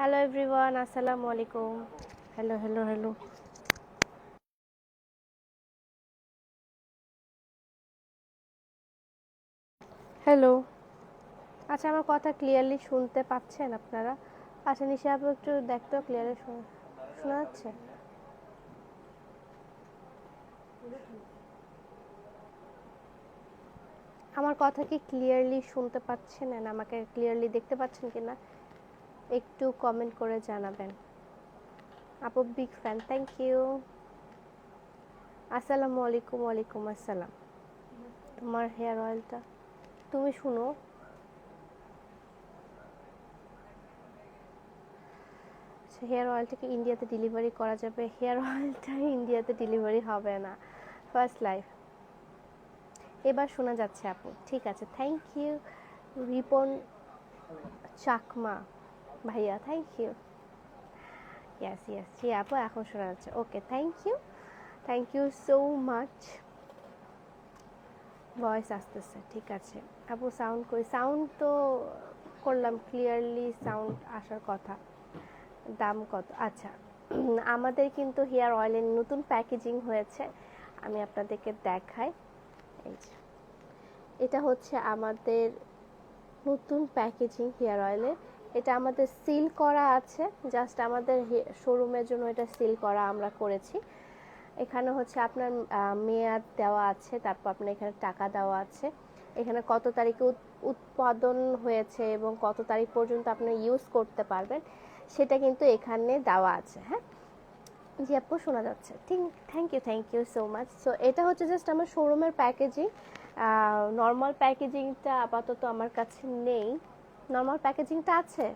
Hello everyone আসসালামু আলাইকুম hello hello hello hello আচ্ছা আমার কথা ক্লিয়ারলি শুনতে পাচ্ছেন আপনারা? আচ্ছা নিশা আপু একটু দেখতো ক্লিয়ারলি শোনা যাচ্ছে? আমার কথা কি ক্লিয়ারলি শুনতে পাচ্ছেন? না আমাকে ক্লিয়ারলি দেখতে পাচ্ছেন কিনা? একটু কমেন্ট করে জানাবেন। আপু বিগ ফ্যান থ্যাংক ইউ আসসালামু আলাইকুম, ওয়ালাইকুম আসসালাম। তোমার হেয়ার অয়েলটা তুমি শুনো। হেয়ার অয়েলটাকে ইন্ডিয়াতে ডেলিভারি করা যাবে? হেয়ার অয়েলটা ইন্ডিয়াতে ডেলিভারি হবে না। ফার্স্ট লাইফ এবার শোনা যাচ্ছে, আপু। ঠিক আছে থ্যাংক ইউ রিপন চাকমা। ভাইয়া থ্যাংক ইউ ইয়াস ইয়াস জি আপু, এখন শোনা যাচ্ছে। Okay thank you thank you so much voice আসতেছে, ঠিক আছে। আপু সাউন্ড করি সাউন্ড তো করলাম ক্লিয়ারলি সাউন্ড আসার কথা। দাম কত? আচ্ছা আমাদের কিন্তু হেয়ার অয়েলের নতুন প্যাকেজিং হয়েছে। আমি আপনাদেরকে দেখাই। এই যে, এটা হচ্ছে আমাদের নতুন প্যাকেজিং হেয়ার অয়েলের এটা আমাদের সিল করা আছে জাস্ট আমাদের শোরুমের জন্য এটা সিল করা আমরা করেছি। এখানে হচ্ছে আপনার মেয়াদ দেওয়া আছে, তারপর আপনার এখানে টাকা দেওয়া আছে। এখানে কত তারিখে উৎপাদন হয়েছে এবং কত তারিখ পর্যন্ত আপনি ইউজ করতে পারবেন, সেটা কিন্তু এখানে দেওয়া আছে হ্যাঁ? জি আপু, শোনা যাচ্ছে। ঠিক thank you thank you so much. So এটা হচ্ছে জাস্ট আমার শোরুমের প্যাকেজিং নর্মাল প্যাকেজিংটা আপাতত আমার কাছে নেই। নর্মাল প্যাকেজিংটা আছে?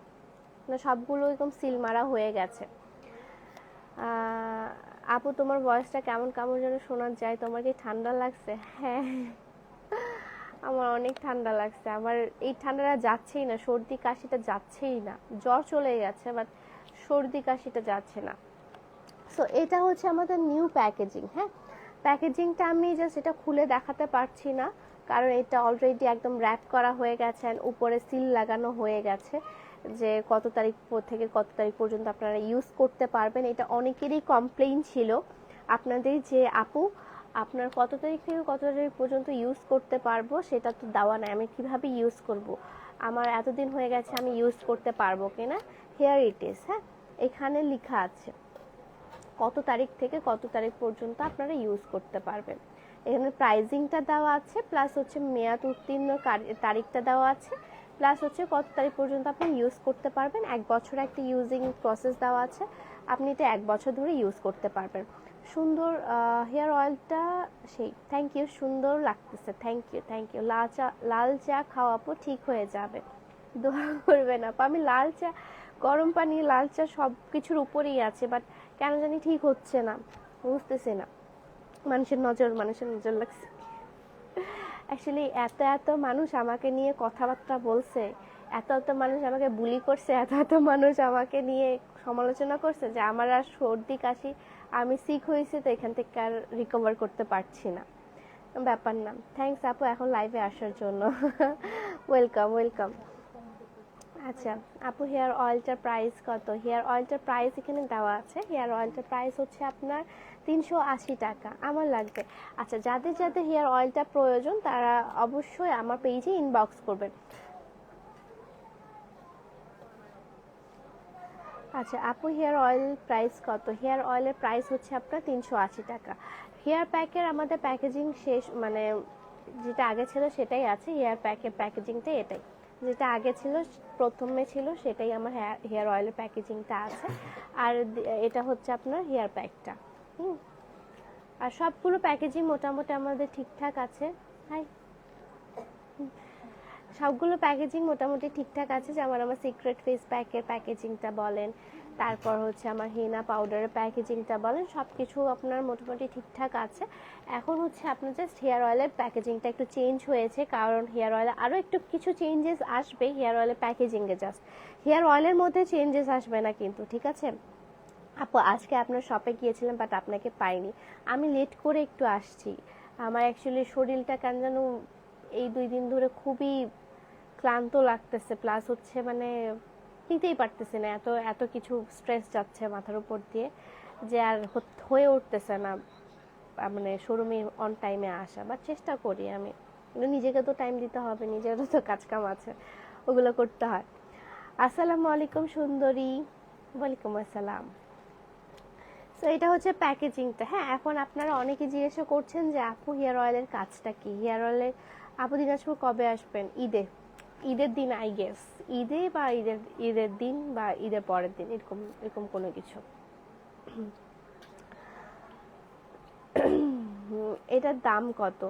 না, সবগুলো একদম সিল মারা হয়ে গেছে। আপু, তোমার ভয়েসটা কেমন কেমন যেন শোনা যায়? তোমার কি ঠান্ডা লাগছে? হ্যাঁ। আমার অনেক ঠান্ডা লাগছে। আমার এই ঠান্ডাটা যাচ্ছেই না, সর্দি কাশিটা যাচ্ছেই না। জ্বর চলে গেছে বাট সর্দি কাশিটা যাচ্ছে না। সো এটা হচ্ছে আমাদের নিউ প্যাকেজিং হ্যাঁ? প্যাকেজিংটা আমি জাস্ট এটা খুলে দেখাতে পারছি না। কারণ এটা অলরেডি একদম র্যাপ করা হয়ে গেছে উপরে সিল লাগানো হয়ে গেছে যে কত তারিখ থেকে কত তারিখ পর্যন্ত আপনারা ইউজ করতে পারবেন। এটা অনেকেরই কমপ্লেইন ছিল। আপনাদের যে আপু, আপনার কত তারিখ থেকে কত তারিখ পর্যন্ত ইউজ করতে পারব সেটা তো দেওয়া নাই। আমি কীভাবে ইউজ করব। আমার এতদিন হয়ে গেছে, আমি ইউজ করতে পারব কিনা? হেয়ার ইট ইস হ্যাঁ? এখানে লেখা আছে। কত তারিখ থেকে কত তারিখ পর্যন্ত আপনারা ইউজ করতে পারবেন। এখানে প্রাইজিংটা দেওয়া আছে প্লাস হচ্ছে মেয়াদ উত্তীর্ণ তারিখটা দেওয়া আছে প্লাস হচ্ছে কত তারিখ পর্যন্ত আপনি ইউজ করতে পারবেন। এক বছর একটা ইউজিং প্রসেস দেওয়া আছে, আপনি এটা এক বছর ধরে ইউজ করতে পারবেন। সুন্দর হেয়ার অয়েলটা সেই। থ্যাংক ইউ সুন্দর লাগতেছে। থ্যাংক ইউ থ্যাংক ইউ লাল চা লাল চা খাওয়াবো ঠিক হয়ে যাবে। দোয়া করবেন আপু। আমি লাল চা, গরম পানি, লাল চা সব কিছুর উপরেই আছে বাট কেন জানি ঠিক হচ্ছে না। বুঝতেছি না। মানুষের নজর মানুষের নজর লাগছে। অ্যাকচুয়ালি এত এত মানুষ আমাকে নিয়ে কথাবার্তা বলছে, এত এত মানুষ আমাকে বুলি করছে, এত এত মানুষ আমাকে নিয়ে সমালোচনা করছে যে আমার আর সর্দি, কাশি, আমি সিক হয়েছি তো এখান থেকে আর রিকভার করতে পারছি না। ব্যাপার না। থ্যাংকস আপু, এখন লাইভে আসার জন্য। ওয়েলকাম ওয়েলকাম আচ্ছা আপু হেয়ার অয়েলটার প্রাইস কত? হেয়ার অয়েলটার প্রাইস এখানে দেওয়া আছে। হেয়ার অয়েলটার প্রাইস হচ্ছে আপনার তিনশো আশি টাকা, আমার লাগবে। আচ্ছা যাদের যাদের হেয়ার অয়েলটা প্রয়োজন, তারা অবশ্যই আমার পেজে ইনবক্স করবেন। আচ্ছা আপু, হেয়ার অয়েল প্রাইস কত? হেয়ার অয়েলের প্রাইস হচ্ছে আপনার তিনশো আশি টাকা। হেয়ার প্যাকের আমাদের প্যাকেজিং শেষ মানে যেটা আগে ছিল সেটাই আছে। হেয়ার প্যাকের প্যাকেজিংটা এটাই। যেটা আগে ছিল, প্রথমে ছিল, সেটাই আমার হেয়ার হেয়ার অয়েলের প্যাকেজিংটা আছে। আর এটা হচ্ছে আপনার হেয়ার প্যাকটা। হুম। আর সবগুলো প্যাকেজিং মোটামুটি আমাদের ঠিকঠাক আছে। হাই। সবগুলো প্যাকেজিং মোটামুটি ঠিকঠাক আছে, যেমন আমার সিক্রেট ফেস প্যাকের প্যাকেজিংটা বলেন, তারপর হচ্ছে আমার হেনা পাউডারের প্যাকেজিংটা বলেন সব কিছু আপনার মোটামুটি ঠিকঠাক আছে। এখন হচ্ছে আপনার জাস্ট হেয়ার অয়েলের প্যাকেজিংটা একটু চেঞ্জ হয়েছে, কারণ হেয়ার অয়েলে আরও একটু কিছু চেঞ্জেস আসবে হেয়ার অয়েলের প্যাকেজিংয়ে জাস্ট হেয়ার অয়েলের মধ্যে চেঞ্জেস আসবে না কিন্তু, ঠিক আছে? আপু, আজকে আপনার শপে গিয়েছিলাম বাট আপনাকে পাইনি। আমি লেট করে একটু আসছি। আমার অ্যাকচুয়ালি শরীরটা কেন যেন এই দুই দিন ধরে খুবই ক্লান্ত লাগতেছে। প্লাস হচ্ছে মানে নিতেই পারতেছে না, এত এত কিছু স্ট্রেস যাচ্ছে মাথার উপর দিয়ে যে আর হয়ে উঠতেছে না মানে শোরুমে অন টাইমে আসা। বা চেষ্টা করি আমি। নিজেকে তো টাইম দিতে হবে, নিজেরও তো কাজ কাম আছে, ওগুলো করতে হয়। আসসালামু আলাইকুম সুন্দরী। ওয়ালাইকুম আসসালাম। সো এটা হচ্ছে প্যাকেজিংটা হ্যাঁ এখন আপনারা অনেকে জিজ্ঞাসা করছেন যে, আপু হেয়ার অয়েলের কাজটা কি? হেয়ার অয়েলের আপু দিনাজপুর কবে আসবেন? ঈদে। ঈদের দিন আই গেস ঈদে বা ঈদের ঈদের দিন বা ঈদের পরের দিন, এরকম এরকম কোনো কিছু। এটার দাম কত?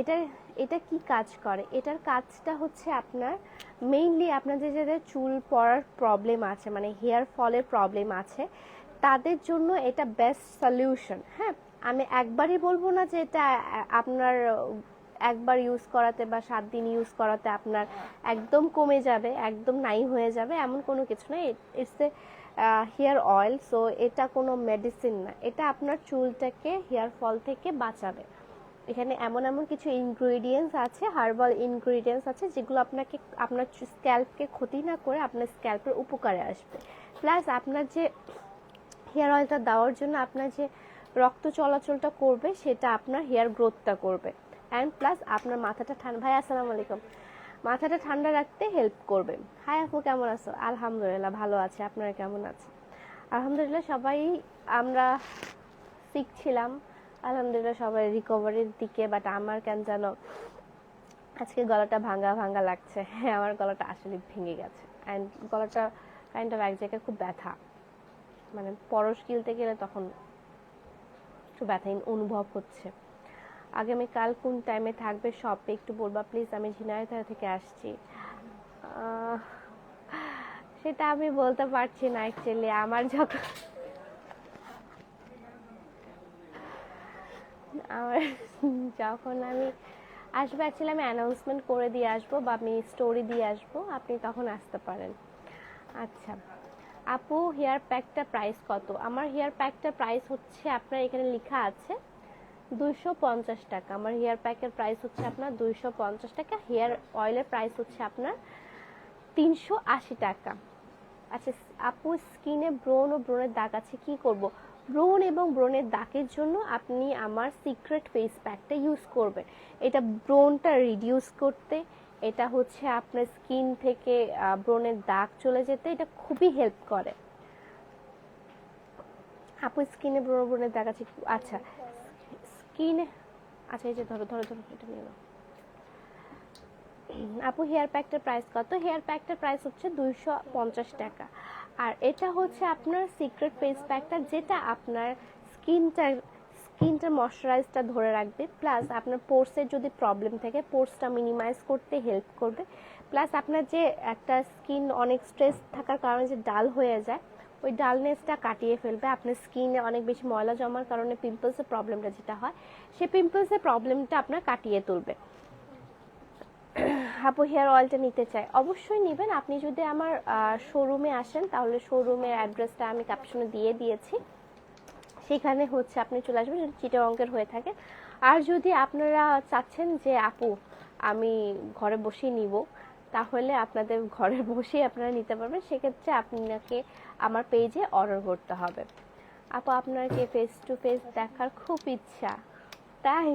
এটা এটা কি কাজ করে? এটার কাজটা হচ্ছে আপনার মেইনলি আপনাদের যাদের চুল পড়ার প্রবলেম আছে মানে হেয়ার ফলের প্রবলেম আছে তাদের জন্য এটা বেস্ট সলিউশন হ্যাঁ আমি একবারই বলব না যে এটা, আপনার, একবার ইউজ করাতে বা সাত দিন ইউজ করাতে আপনার একদম কমে যাবে, একদম নাই হয়ে যাবে, এমন কোনো কিছু না। It's a hair oil so এটা কোনো মেডিসিন না। এটা আপনার চুলটাকে হেয়ার ফল থেকে বাঁচাবে। এখানে এমন এমন কিছু ইনগ্রিডিয়েন্টস আছে হার্বাল ইনগ্রিডিয়েন্টস আছে, যেগুলো আপনাকে, আপনার স্ক্যাল্পকে ক্ষতি না করে আপনার স্ক্যাল্পের উপকারে আসবে। প্লাস আপনার যে হেয়ার অয়েলটা দেওয়ার জন্য আপনার যে রক্ত চলাচলটা করবে, সেটা আপনার হেয়ার গ্রোথটা করবে। অ্যান্ড প্লাস আপনার মাথাটা ঠান্ডা, ভাই, আসসালামু আলাইকুম। মাথাটা ঠান্ডা রাখতে হেল্প করবে। হাই আপু, কেমন আছো? আলহামদুলিল্লাহ, ভালো আছে। আপনারা কেমন আছে আলহামদুলিল্লাহ, সবাই আমরা শিখছিলাম আলহামদুলিল্লাহ, সবাই রিকভারির দিকে বাট আমার কেন যেন আজকে গলাটা ভাঙা ভাঙা লাগছে। হ্যাঁ আমার গলাটা আসলে ভেঙে গেছে। অ্যান্ড গলাটা কাইন্ড অফ এক জায়গায় খুব ব্যথা। মানে পরশ গিলতে গেলে তখন একটু ব্যথাহীন অনুভব হচ্ছে। আগামীকাল কোন টাইমে থাকবে শপে একটু বলবা? প্লিজ আমি ঝিনাইদহ থেকে আসছি। সেটা আমি বলতে পারছি না অ্যাকচুয়ালি আমার যখন আমার যখন আমি আসব অ্যাকচুয়ালি আমি অ্যানাউন্সমেন্ট করে দিয়ে আসব বা আমি স্টোরি দিয়ে আসব, আপনি তখন আসতে পারেন। আচ্ছা। আপু, হেয়ার প্যাকটা প্রাইস কত? আমার হেয়ার প্যাকটা প্রাইস হচ্ছে আপনার এখানে লেখা আছে দুইশো পঞ্চাশ টাকা। আমার হেয়ার প্যাকের প্রাইস হচ্ছে আপনার দুইশো পঞ্চাশ টাকা। হেয়ার অয়েলের প্রাইস হচ্ছে আপনার তিনশো আশি টাকা। আচ্ছা আপু স্কিনে ব্রণ ও ব্রণের দাগ আছে, কি করব? ব্রণ এবং ব্রণের দাগের জন্য আপনি আমার সিক্রেট ফেস প্যাকটা ইউজ করবেন। এটা ব্রণটা রিডিউস করতে এটা হচ্ছে আপনার স্কিন থেকে ব্রণের দাগ চলে যেতে এটা খুবই হেল্প করে। আপু স্কিনে ব্রণ, ব্রণের দাগ আছে আচ্ছা স্কিনে আচ্ছা এই যে ধরো ধরো ধরো, এটা নিয়ে নাও। আপু হেয়ার প্যাকটার প্রাইস কত? হেয়ার প্যাকটার প্রাইস হচ্ছে দুইশো পঞ্চাশ টাকা। আর এটা হচ্ছে আপনার সিক্রেট ফেস প্যাকটা যেটা আপনার স্কিনটা স্কিনটা ময়শ্চারাইজটা ধরে রাখবে প্লাস আপনার পোর্সের যদি প্রবলেম থাকে পোর্সটা মিনিমাইজ করতে হেল্প করবে। প্লাস আপনার যে একটা স্কিন অনেক স্ট্রেস থাকার কারণে যে ডাল হয়ে যায়, ওই ডালনেসটা কাটিয়ে ফেলবে। আপনার স্কিনে অনেক বেশি ময়লা জমার কারণে পিম্পলসের প্রবলেমটা যেটা হয়, সেই পিম্পলসের প্রবলেমটা আপনার কাটিয়ে তুলবে। আপু হেয়ার অয়েলটা নিতে চাই। অবশ্যই নেবেন। আপনি যদি আমার শোরুমে আসেন, তাহলে শোরুমের অ্যাড্রেসটা আমি ক্যাপশনে দিয়ে দিয়েছি। সেখানে হচ্ছে আপনি চলে আসবেন যদি চিটা অঙ্কের হয়ে থাকে। আর যদি আপনারা চাচ্ছেন যে আপু আমি ঘরে বসেই নিব তাহলে আপনাদের ঘরে বসেই আপনারা নিতে পারবেন। সেক্ষেত্রে আপনাকে আমার পেজে অর্ডার করতে হবে। আপু আপনার কি ফেস টু ফেস দেখার খুব ইচ্ছা। তাই?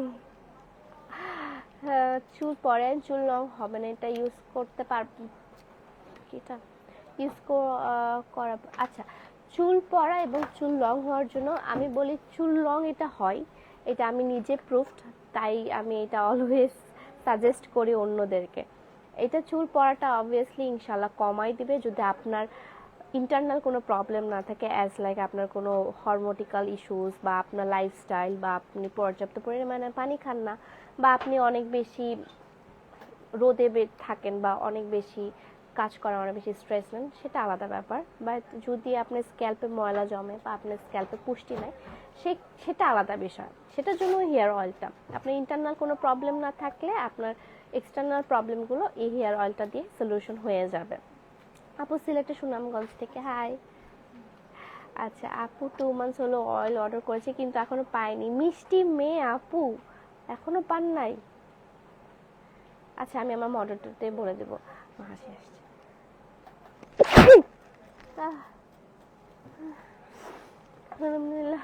হ্যাঁ, চুল পরেন চুল লং হবে না এটা ইউজ করতে পারব এটা ইউজ করা আচ্ছা চুল পড়া এবং চুল লং হওয়ার জন্য আমি বলি চুল লং এটা হয়। এটা আমি নিজে প্রুফড তাই আমি এটা অলওয়েজ সাজেস্ট করি অন্যদেরকে। এটা চুল পড়াটা অবভিয়াসলি ইনশাল্লাহ কমাই দিবে যদি আপনার ইন্টারনাল কোনো প্রবলেম না থাকে অ্যাজ লাইক আপনার কোনো হরমোটিক্যাল ইস্যুস বা আপনার লাইফস্টাইল বা আপনি পর্যাপ্ত পরিমাণে পানি খান না বা আপনি অনেক বেশি রোদে থাকেন বা অনেক বেশি কাজ করা অনেক বেশি স্ট্রেস নেন, সেটা আলাদা ব্যাপার। বা যদি আপনার স্ক্যাল্পে ময়লা জমে বা আপনার স্ক্যাল্পে পুষ্টি নেয়, সে, সেটা আলাদা বিষয়। সেটার জন্য হেয়ার অয়েলটা আপনার ইন্টারনাল কোনো প্রবলেম না থাকলে আপনার এক্সটার্নাল প্রবলেমগুলো এই হেয়ার অয়েলটা দিয়ে সলিউশন হয়ে যাবে। আপু সিলেটে সুনামগঞ্জ থেকে হাই আচ্ছা আপু টু মান্থস হলো অয়েল অর্ডার করেছে, কিন্তু এখনও পাইনি মিষ্টি মেয়ে, আপু, এখনও পান নাই? আচ্ছা আমি আমার মডারেটরতে বলে দেবো। হাসি আসছে। আলহামদুলিল্লাহ।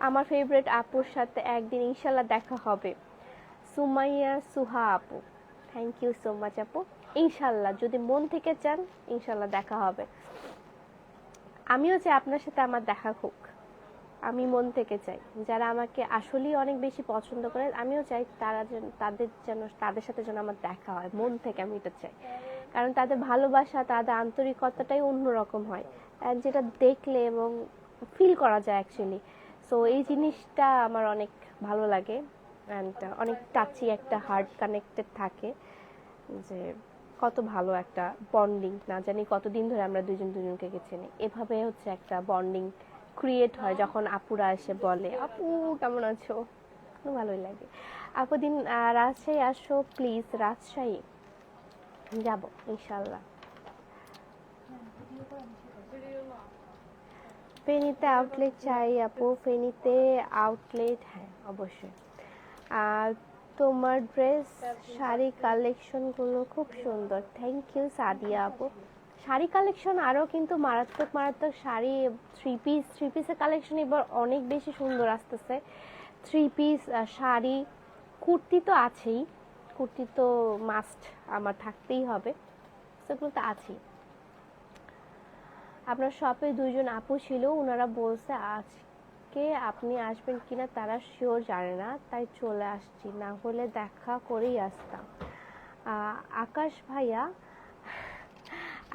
আমার ফেভারিট আপুর সাথে একদিন ইনশাল্লাহ দেখা হবে। সুমাইয়া সুহা আপু। থ্যাংক ইউ সো মাচ আপু। ইনশাল্লাহ যদি মন থেকে চান ইনশাল্লাহ দেখা হবে। আমিও চাই আপনার সাথে আমার দেখা হোক। আমি মন থেকে চাই। যারা আমাকে আসলেই অনেক বেশি পছন্দ করে আমিও চাই তারা যেন, তাদের যেন, তাদের সাথে যেন আমার দেখা হয়। মন থেকে আমি এটা চাই। কারণ তাদের ভালোবাসা, তাদের আন্তরিকতাটাই অন্যরকম হয়। যেটা দেখলে এবং ফিল করা যায় অ্যাকচুয়ালি সো এই জিনিসটা আমার অনেক ভালো লাগে অ্যান্ড অনেক টাচি একটা হার্ট কানেক্টেড থাকে যে কত ভালো একটা বন্ডিং না জানি কতদিন ধরে আমরা দুজন দুজনকে চিনি এভাবে হচ্ছে একটা বন্ডিং ক্রিয়েট হয় যখন আপুরা এসে বলে, আপু, কেমন আছো? ভালোই লাগে। আপু দিন রাজশাহী আসো প্লিজ রাজশাহী। যাব, ইনশাল্লাহ। ফেনীতে আউটলেট চাই আপু, ফেনীতে আউটলেট হ্যাঁ অবশ্যই। আর তোমার ড্রেস শাড়ি কালেকশনগুলো খুব সুন্দর। থ্যাংক ইউ সাদিয়া আপু। শাড়ি কালেকশন আরও কিন্তু মারাত্মক মারাত্মক শাড়ি থ্রি পিস থ্রি পিসের কালেকশন এবার অনেক বেশি সুন্দর আসতেছে। থ্রি পিস শাড়ি, কুর্তি তো আছেই। কুর্তি তো মাস্ট আমার থাকতেই হবে। সেগুলো তো আছেই। আপনার শপে দুইজন আপু ছিল ওনারা বলছে, আজকে আপনি আসবেন কিনা তারা শিওর জানে না, তাই চলে আসছি। না হলে দেখা করেই আসতাম। আকাশ ভাইয়া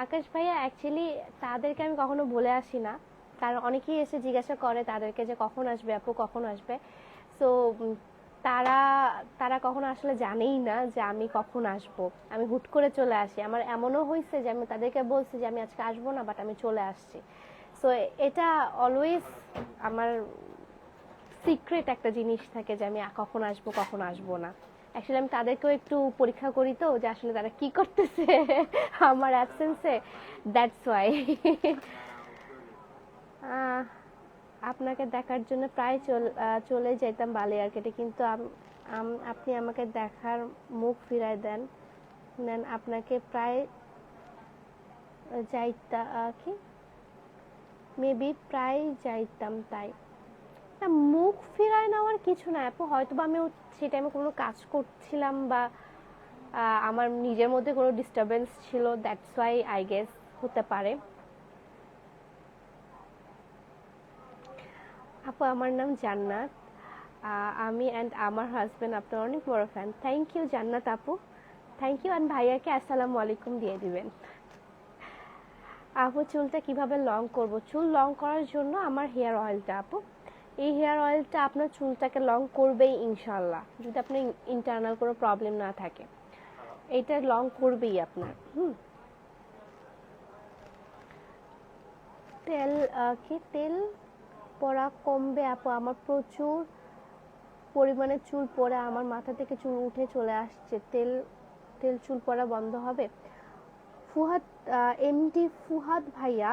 আকাশ ভাইয়া অ্যাকচুয়ালি তাদেরকে আমি কখনো বলে আসি না। কারণ অনেকেই এসে জিজ্ঞাসা করে তাদেরকে যে কখন আসবে, আপু কখন আসবে? সো তারা তারা কখনো আসলে জানেই না যে আমি কখন আসব। আমি হুট করে চলে আসি। আমার এমনও হয়েছে যে আমি তাদেরকে বলছি যে আমি আজকে আসব না বাট আমি চলে আসছি। সো এটা অলওয়েজ আমার সিক্রেট একটা জিনিস থাকে যে আমি কখন আসব কখন আসব না। অ্যাকচুয়ালি আমি তাদেরকেও একটু পরীক্ষা করি তো যে আসলে তারা কি করতেছে আমার অ্যাবসেন্সে দ্যাটস ওয়াই আপনাকে দেখার জন্য প্রায় চল- যেতাম বালিয়ারকেটে, কিন্তু আপনি আমাকে দেখার মুখ ফিরায় দেন। নেন আপনাকে প্রায় যাইতা কি? মেবি প্রায় যাইতাম তাই। না, মুখ ফিরায় নেওয়ার কিছু না, আপু হয়তো বা আমি সেই টাইমে কোনো কাজ করছিলাম বা আমার নিজের মধ্যে কোনো ডিস্টারবেন্স ছিল দ্যাটস ওয়াই আই গেস হতে পারে। আপু, আমার নাম জান্নাত। আমি অ্যান্ড আমার হাজবেন্ড আপনার অনেক বড় ফ্যান থ্যাংক ইউ জান্নাত আপু। থ্যাংক ইউ অ্যান্ড ভাইয়াকে আসসালামু আলাইকুম দিয়ে দিবেন। আপু, চুলটা কীভাবে লং করব? চুল লং করার জন্য আমার হেয়ার অয়েলটা আপু। এই হেয়ার অয়েলটা আপনার চুলটাকে লং করবেই ইনশাল্লাহ যদি আপনার ইন্টারনাল কোনো প্রবলেম না থাকে। এটা লং করবেই আপনার, হুম। তেল কি? তেল পড়া কমবে, আপু। আমার প্রচুর পরিমাণে চুল পড়ে, আমার মাথা থেকে চুল উঠে চলে আসছে। তেল তেল চুল পড়া বন্ধ হবে। ফুহাদ এমডি ফুহাদ ভাইয়া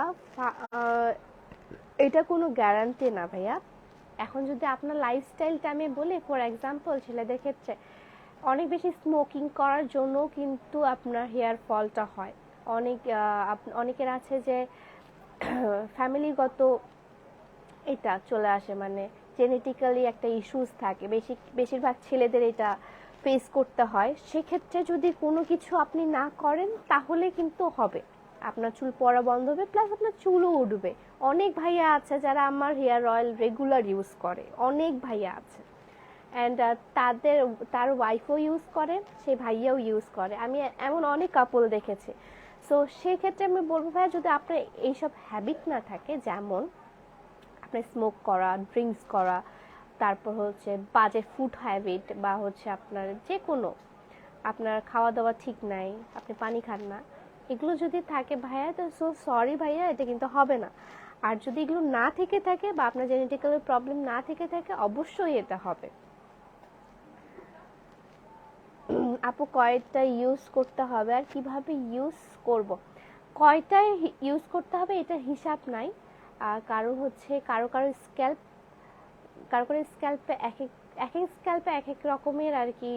এটা কোনো গ্যারান্টি না ভাইয়া। এখন যদি আপনার লাইফস্টাইলটা আমি বলি ফর এক্সাম্পল ছেলেদের ক্ষেত্রে, অনেক বেশি স্মোকিং করার জন্য কিন্তু আপনার হেয়ার ফলটা হয়। অনেক অনেকের আছে যে ফ্যামিলিগত এটা চলে আসে মানে জেনেটিক্যালি একটা ইস্যুস থাকে। বেশি, বেশিরভাগ ছেলেদের এটা ফেস করতে হয়। সেক্ষেত্রে যদি কোনো কিছু আপনি না করেন, তাহলে কিন্তু হবে। আপনার চুল পড়া বন্ধ হবে প্লাস আপনার চুলও উঠবে। অনেক ভাইয়া আছে যারা আমার হেয়ার অয়েল রেগুলার ইউজ করে। অনেক ভাইয়া আছে। অ্যান্ড তাদের, তার ওয়াইফও ইউজ করে, সে ভাইয়াও ইউজ করে। আমি এমন অনেক কাপল দেখেছি। সো সেক্ষেত্রে আমি বলব ভাইয়া, যদি আপনার এইসব হ্যাবিট না থাকে, যেমন আপনার স্মোক করা ড্রিঙ্কস করা, তারপর হচ্ছে বাজে ফুড হ্যাবিট বা হচ্ছে আপনার যে কোনো আপনার খাওয়া দাওয়া ঠিক নাই, আপনি পানি খান না, এগুলো যদি থাকে ভাইয়া, তো সো সরি ভাইয়া, এটা কিন্তু হবে না। আর যদি এগুলো না থেকে থাকে বা আপনার জেনেটিক্যাল প্রবলেম না থেকে থাকে, অবশ্যই এটা হবে। আপু, কয়টা ইউজ করতে হবে আর কীভাবে ইউজ করব? কয়টায় ইউজ করতে হবে এটা হিসাব নাই। কারও হচ্ছে, কারও কারও স্ক্যাল্প কারও কারও স্ক্যাল্পে এক এক এক স্ক্যাল্পে এক এক রকমের আর কি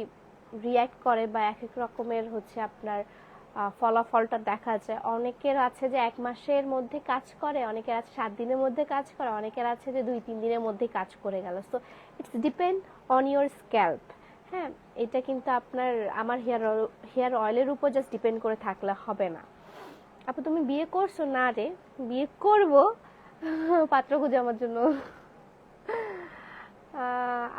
রিয়্যাক্ট করে বা এক এক রকমের হচ্ছে আপনার ফলাফলটা দেখা যায়। অনেকের আছে যে এক মাসের মধ্যে কাজ করে, অনেকের আছে সাত দিনের মধ্যে কাজ করে, অনেকের আছে যে দুই, তিন দিনের মধ্যে কাজ করে গেল। So it's depend on your scalp হ্যাঁ এটা কিন্তু আপনার, আমার হেয়ার হেয়ার অয়েলের উপর জাস্ট ডিপেন্ড করে থাকলে হবে না। আপু, তুমি বিয়ে করছ? না রে, বিয়ে করব? পাত্র খুঁজে আমার জন্য।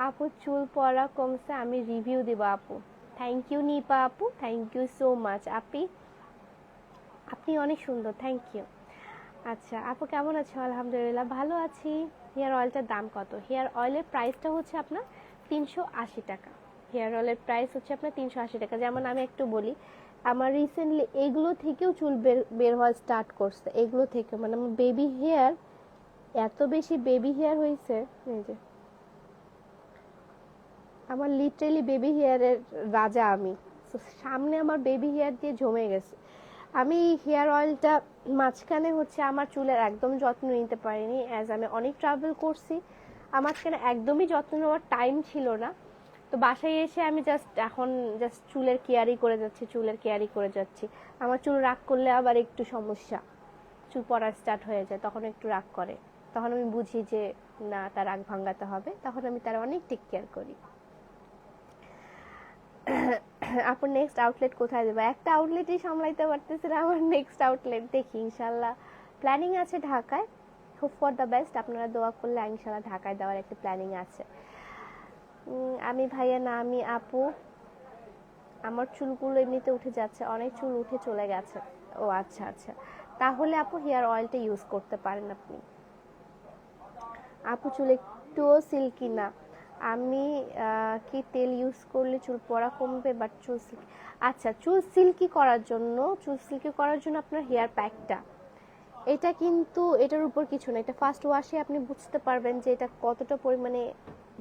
আপু, চুল পড়া কমছে, আমি রিভিউ দিব আপু। থ্যাংক ইউ নিপা আপু থ্যাংক ইউ সো মাচ আপি, আপনি অনেক সুন্দর থ্যাংক ইউ আচ্ছা আপু কেমন আছো? আলহামদুলিল্লাহ, ভালো আছি। হেয়ার অয়েলটার দাম কত? হেয়ার অয়েলের প্রাইসটা হচ্ছে আপনার তিনশো আশি টাকা। হেয়ার অয়েলের প্রাইস হচ্ছে আপনার তিনশো আশি টাকা। যেমন আমি একটু বলি, আমার রিসেন্টলি এগুলো থেকেও চুল বের বের হওয়া স্টার্ট করছে। এগুলো থেকে মানে আমার বেবি হেয়ার এত বেশি বেবি হেয়ার হয়েছে, এই যে। আমার লিটারেলি বেবি হেয়ারের রাজা আমি। সামনে আমার বেবি হেয়ার দিয়ে জমে গেছে। আমি হেয়ার অয়েলটা মাঝখানে হচ্ছে আমার চুলের একদম যত্ন নিতে পারিনি অ্যাজ আমি অনেক ট্রাভেল করছি। আমার মাঝখানে একদমই যত্ন নেওয়ার টাইম ছিল না। তো বাসায় এসে আমি জাস্ট এখন জাস্ট চুলের কেয়ারই করে যাচ্ছি, চুলের কেয়ারই করে যাচ্ছি। আমার চুল রাগ করলে আবার একটু সমস্যা। চুল পড়া স্টার্ট হয়ে যায়, তখন একটু রাগ করে। তখন আমি বুঝি যে, না, তার রাগ ভাঙাতে হবে। তখন আমি তার অনেক টেক কেয়ার করি। আপু নেক্সট আউটলেট কোথায় দেবো একটা আউটলেটই সামলাইতে পারতেছি না আমার নেক্সট আউটলেট দেখি ইনশাল্লাহ প্ল্যানিং আছে ঢাকায়। হোপ ফর দ্য বেস্ট আপনারা দোয়া করলে ইনশাল্লাহ ঢাকায় দেওয়ার একটা প্ল্যানিং আছে। আমি ভাইয়া না, আমি আপু। আমার চুলগুলো এমনিতে উঠে যাচ্ছে, অনেক চুল উঠে চলে গেছে। ও আচ্ছা আচ্ছা। তাহলে আপু হেয়ার অয়েলটা ইউজ করতে পারেন আপনি। আপু চুল একটুও সিল্কি না। আমি কি তেল ইউজ করলে চুল পড়া কমবে বাট চুল সিল্কি আচ্ছা চুল সিল্কি করার জন্য, চুল সিল্কি করার জন্য আপনার হেয়ার প্যাকটা এটা কিন্তু, এটার উপর কিছু না। এটা ফার্স্ট ওয়াশে আপনি বুঝতে পারবেন যে এটা কতটা পরিমাণে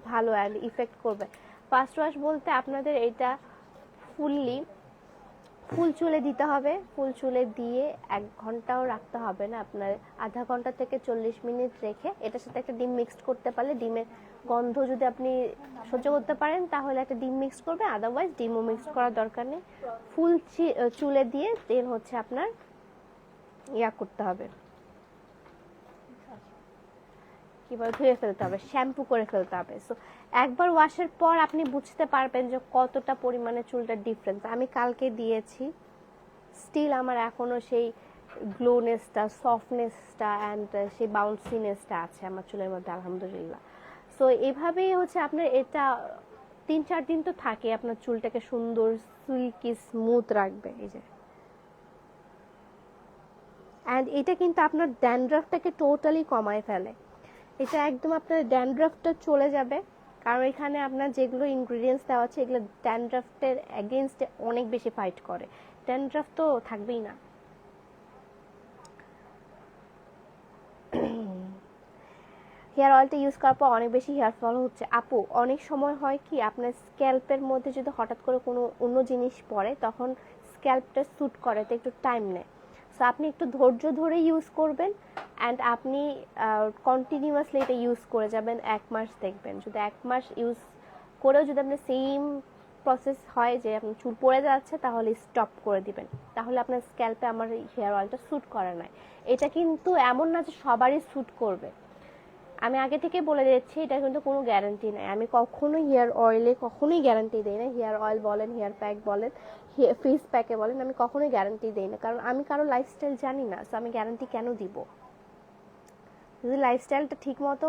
ভালো অ্যান্ড ইফেক্ট করবে। ফার্স্ট ওয়াশ বলতে আপনাদের এটা ফুললি ফুল চুলে দিতে হবে। ফুল চুলে দিয়ে এক ঘন্টাও রাখতে হবে না। আপনার আধা ঘণ্টা থেকে চল্লিশ মিনিট রেখে এটার সাথে একটা ডিম মিক্সড করতে পারলে ডিমের গন্ধ যদি আপনি সহ্য করতে পারেন, তাহলে একটা ডিম মিক্স করবে আদারওয়াইজ ডিমও মিক্স করার দরকার নেই। ফুল চুলে দিয়ে দেন হচ্ছে আপনার ইয়া করতে হবে। কীভাবে ধুয়ে ফেলতে হবে? শ্যাম্পু করে ফেলতে হবে। সো একবার ওয়াশের পর আপনি বুঝতে পারবেন যে কতটা পরিমাণে চুলটা ডিফারেন্স আমি কালকে দিয়েছি। স্টিল আমার এখনও সেই গ্লোনেসটা সফটনেসটা অ্যান্ড সেই বাউন্সিনেসটা আছে আমার চুলের মধ্যে, আলহামদুলিল্লাহ। সো এভাবেই হচ্ছে আপনার এটা তিন, চার দিন তো থাকে আপনার চুলটাকে সুন্দর সিল্কি স্মুথ রাখবে, এই যে। অ্যান্ড এটা কিন্তু আপনার ড্যান্ড্রাফটাকে টোটালি কমায় ফেলে। এটা একদম আপনার ড্যান্ড্রাফটা চলে যাবে। কারণ এখানে আপনার যেগুলো ইনগ্রিডিয়েন্টস দেওয়া আছে, এগুলো ড্যান্ড্রাফটের এগেনস্টে অনেক বেশি ফাইট করে। ড্যান্ড্রাফ তো থাকবেই না। হেয়ার অয়েলটা ইউজ করার পর অনেক বেশি হেয়ার ফল হচ্ছে। আপু, অনেক সময় হয় কি, আপনার স্ক্যাল্পের মধ্যে যদি হঠাৎ করে কোনো অন্য জিনিস পড়ে, তখন স্ক্যাল্পটা স্যুট করে, তো একটু টাইম নেয়। সো আপনি একটু ধৈর্য ধরে ইউজ করবেন অ্যান্ড আপনি কন্টিনিউয়াসলি এটা ইউজ করে যাবেন এক মাস দেখবেন। যদি এক মাস ইউজ করেও যদি আপনার সেম প্রসেস হয় যে আপনার চুল পড়ে যাচ্ছে, তাহলে স্টপ করে দিবেন। তাহলে আপনার স্ক্যাল্পে আমার হেয়ার অয়েলটা স্যুট করে নাই। এটা কিন্তু এমন না যে সবারই স্যুট করবে। আমি আগে থেকে বলে দিচ্ছি এটা কিন্তু কোনো গ্যারান্টি নাই। আমি কখনোই হেয়ার অয়েলে কখনোই গ্যারান্টি দিই না। হেয়ার অয়েল বলেন হেয়ার প্যাক বলেন। ফেস প্যাকে বলেন, আমি কখনোই গ্যারান্টি দিই না। কারণ আমি কারও লাইফস্টাইল জানি না সো আমি গ্যারান্টি কেন দিব? যদি লাইফস্টাইলটা ঠিক মতো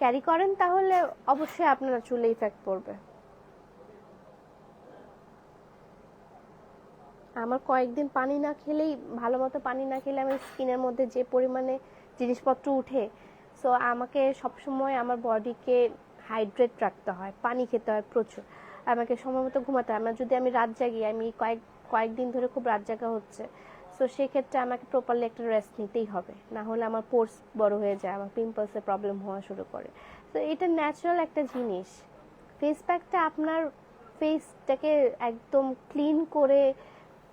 ক্যারি করেন, তাহলে অবশ্যই আপনার চুলে ইফেক্ট পড়বে। আমার কয়েকদিন পানি না খেলেই, ভালো মতো পানি না খেলে আমার স্কিনের মধ্যে যে পরিমাণে জিনিসপত্র উঠে সো আমাকে সবসময় আমার বডিকে হাইড্রেট রাখতে হয়, পানি খেতে হয় প্রচুর। আমাকে সময় মতো ঘুমাতে হয়। আমার যদি আমি রাত জাগি, আমি কয়েক, কয়েকদিন ধরে খুব রাত জাগা হচ্ছে। সো সেক্ষেত্রে আমাকে প্রপারলি একটা রেস্ট নিতেই হবে। না হলে আমার পোর্স বড় হয়ে যায়, আমার পিম্পলসের প্রবলেম হওয়া শুরু করে। তো এটা ন্যাচারাল একটা জিনিস। ফেস প্যাকটা আপনার ফেসটাকে একদম ক্লিন করে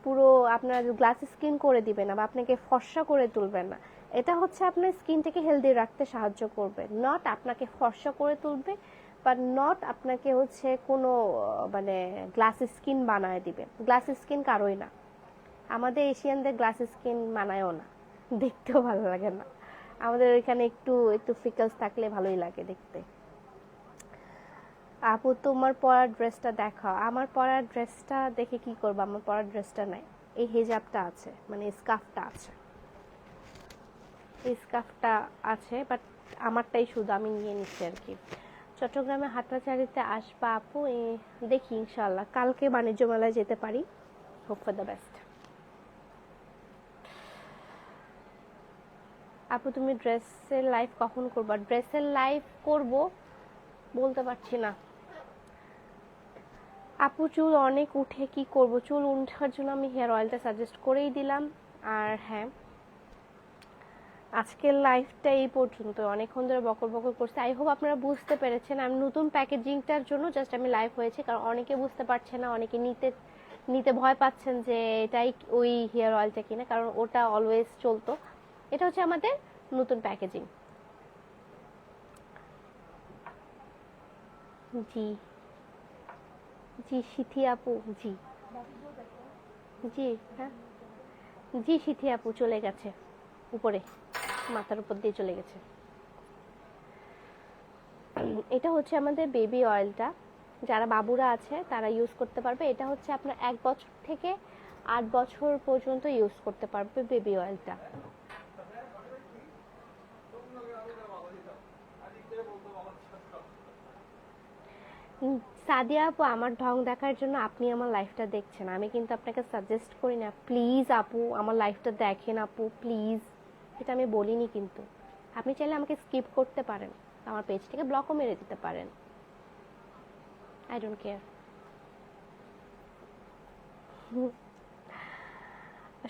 পুরো আপনার গ্লাসি স্কিন করে দিবে না বা আপনাকে ফর্সা করে তুলবে না। এটা হচ্ছে আপনার স্কিনটাকে হেলদি রাখতে সাহায্য করবে। নট আপনাকে ফর্সা করে তুলবে বা নট আপনাকে হচ্ছে কোনো মানে গ্লাসি স্কিন বানায় দিবে। গ্লাসি স্কিন কারোই না। আমাদের এশিয়ানদের গ্লাস স্কিন মানায়ও না। দেখতেও ভালো লাগে না। আমাদের এখানে একটু একটু ফিকলস থাকলে ভালোই লাগে দেখতে। আপু, তোমার পরার ড্রেসটা দেখাও। আমার পরার ড্রেসটা দেখে কি করব? আমার পরার ড্রেসটা নাই। এই হেজাবটা আছে মানে স্কার্ফটা আছে। এই স্কার্ফটা আছে বাট আমারটাই শুধু, আমি নিয়ে নিচ্ছি আর কি। চট্টগ্রামে হাটহাজারিতে আসবা আপু দেখি ইনশাল্লাহ কালকে বাণিজ্য মেলায় যেতে পারি। হোপ ফর দ্য বেস্ট আপু, তুমি ড্রেসের লাইভ কখন করবা? ড্রেসের লাইভ করব বলতে পারছি না। আপু, চুল অনেক উঠে কি করব? চুল উঠার জন্য আমি হেয়ার অয়েলটা সাজেস্ট করেই দিলাম। আর হ্যাঁ আজকের লাইফটা এই পর্যন্ত। অনেকক্ষণ ধরে বকর বকর করছে। আই হোপ আপনারা বুঝতে পেরেছেন। আমি নতুন প্যাকেজিংটার জন্য জাস্ট আমি লাইভ হয়েছে। কারণ অনেকে বুঝতে পারছে না, অনেকে নিতে নিতে ভয় পাচ্ছেন যে এটাই ওই হেয়ার অয়েলটা কিনা। কারণ ওটা অলওয়েজ চলতো। এটা হচ্ছে আমাদের নতুন প্যাকেজিং জি। জি, সিথি আপু। জি। জি হ্যাঁ। জি, সিথি আপু চলে গেছে। উপরে। মাথার উপর দিয়ে চলে গেছে। এটা হচ্ছে আমাদের বেবি অয়েলটা যারা বাবুরা আছে, তারা ইউজ করতে পারবে। এটা হচ্ছে আপনার এক বছর থেকে আট বছর পর্যন্ত ইউজ করতে পারবে বেবি অয়েলটা সাদিয়া আপু, আমার ঢং দেখার জন্য আপনি আমার লাইফটা দেখছেন। আমি কিন্তু আপনাকে সাজেস্ট করি না। প্লিজ আপু, আমার লাইফটা দেখেন আপু প্লিজ এটা আমি বলিনি কিন্তু। আপনি চাইলে আমাকে স্কিপ করতে পারেন। আমার পেজ থেকে ব্লকও মেরে দিতে পারেন। আই ডোন্ট কেয়ার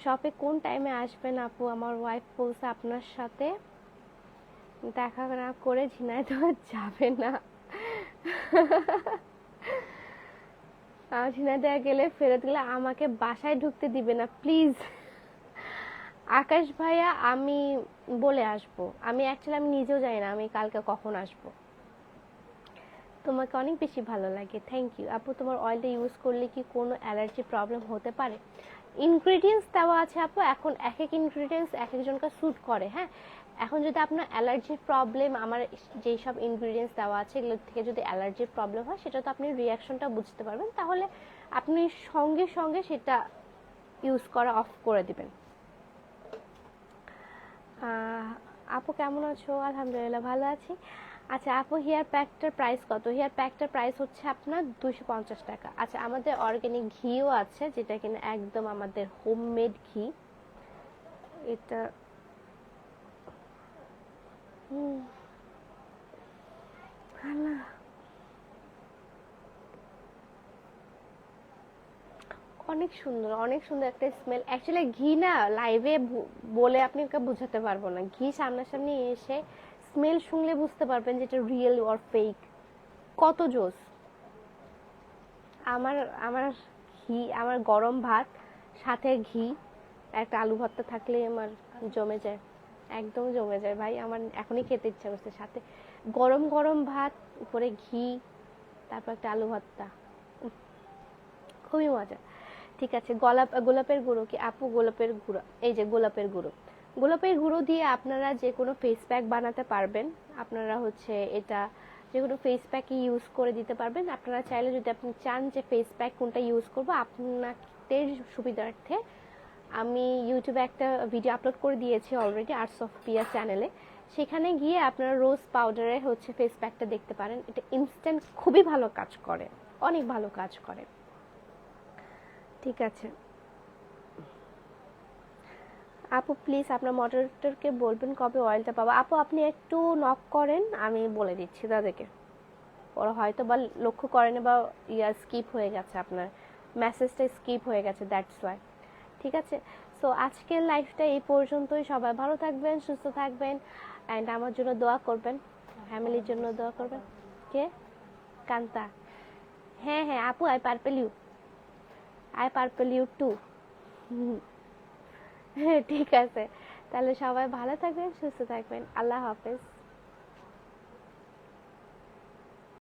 শপে কোন টাইমে আসবেন আপু? আমার ওয়াইফ বলছে আপনার সাথে। দেখা না করে ঝিনাইদহ যাবে না। ঝিনাইদহ গেলে ফেরত গেলে আমাকে বাসায় ঢুকতে দিবে না প্লিজ আকাশ ভাইয়া, আমি বলে আসব। আমি অ্যাকচুয়ালি আমি নিজেও জানি না আমি কালকে কখন আসব। তোমাকে অনেক বেশি ভালো লাগে। থ্যাংক ইউ আপু, তোমার অয়েলটা ইউজ করলে কি কোনো অ্যালার্জি প্রবলেম হতে পারে? ইনগ্রিডিয়েন্টস দেওয়া আছে আপু, এখন এক এক ইনগ্রিডিয়েন্টস এক একজনকে স্যুট করে হ্যাঁ? এখন যদি আপনার অ্যালার্জির প্রবলেম আমার যেই সব ইনগ্রিডিয়েন্টস দেওয়া আছে, এগুলো থেকে যদি অ্যালার্জির প্রবলেম হয়, সেটা তো আপনি রিয়াকশনটা বুঝতে পারবেন। তাহলে আপনি সঙ্গে সঙ্গে সেটা ইউজ করা অফ করে দিবেন। আপু কেমন আছো? আলহামদুলিল্লাহ ভালো আছি। আচ্ছা আপু, হেয়ার প্যাকটার প্রাইস কত? হেয়ার প্যাকটার প্রাইস হচ্ছে আপনার দুশো পঞ্চাশ টাকা। আচ্ছা আমাদের অর্গানিক ঘিও আছে, যেটা কিনা একদম আমাদের হোমমেড ঘি। এটা হুম। আল্লাহ। অনেক সুন্দর অনেক সুন্দর একটা স্মেল অ্যাকচুয়ালি ঘি না লাইভে বলে আপনি ওকে বোঝাতে পারব না। ঘি সামনাসামনি এসে স্মেল শুনলে বুঝতে পারবেন যে এটা রিয়েল অর ফেক কত জোস। আমার আমার ঘি, আমার গরম ভাত, সাথে ঘি, একটা আলু ভর্তা থাকলে আমার জমে যায়। একদম জমে যায়। ভাই, আমার এখনই খেতে ইচ্ছা করছে। সাথে গরম গরম ভাত, উপরে ঘি, তারপর একটা আলু ভর্তা। খুবই মজা। ঠিক আছে গোলাপ গোলাপের গুঁড়ো কি? আপু, গোলাপের গুঁড়ো। এই যে গোলাপের গুঁড়ো। গোলাপের গুঁড়ো দিয়ে আপনারা যে কোনো ফেস প্যাক বানাতে পারবেন। আপনারা হচ্ছে এটা যে কোনো ফেস প্যাকই ইউজ করে দিতে পারবেন। আপনারা চাইলে যদি আপনি চান যে ফেস প্যাক কোনটা ইউজ করব, আপনাদের সুবিধার্থে আমি ইউটিউবে একটা ভিডিও আপলোড করে দিয়েছি অলরেডি আর্টস অফ পিয়া চ্যানেলে সেখানে গিয়ে আপনারা রোজ পাউডারে হচ্ছে ফেস প্যাকটা দেখতে পারেন। এটা ইনস্ট্যান্ট খুবই ভালো কাজ করে। অনেক ভালো কাজ করে। ঠিক আছে। আপু প্লিজ আপনার মডারেটরকে বলবেন কবে অয়েলটা পাবো। আপু, আপনি একটু নক করেন, আমি বলে দিচ্ছি তাদেরকে। ওরা হয়তো বা লক্ষ্য করেন বা ইয়া স্কিপ হয়ে গেছে আপনার। মেসেজটা স্কিপ হয়ে গেছে দ্যাটস ওয়াই ঠিক আছে? সো আজকের লাইফটা এই পর্যন্তই। সবাই ভালো থাকবেন, সুস্থ থাকবেন অ্যান্ড আমার জন্য দোয়া করবেন। ফ্যামিলির জন্য দোয়া করবেন। কে? কান্তা। হ্যাঁ হ্যাঁ আপু I purple you I purple you too. ঠিক আছে। তাহলে সবাই ভালো থাকবেন সুস্থ থাকবেন। আল্লাহ হাফেজ।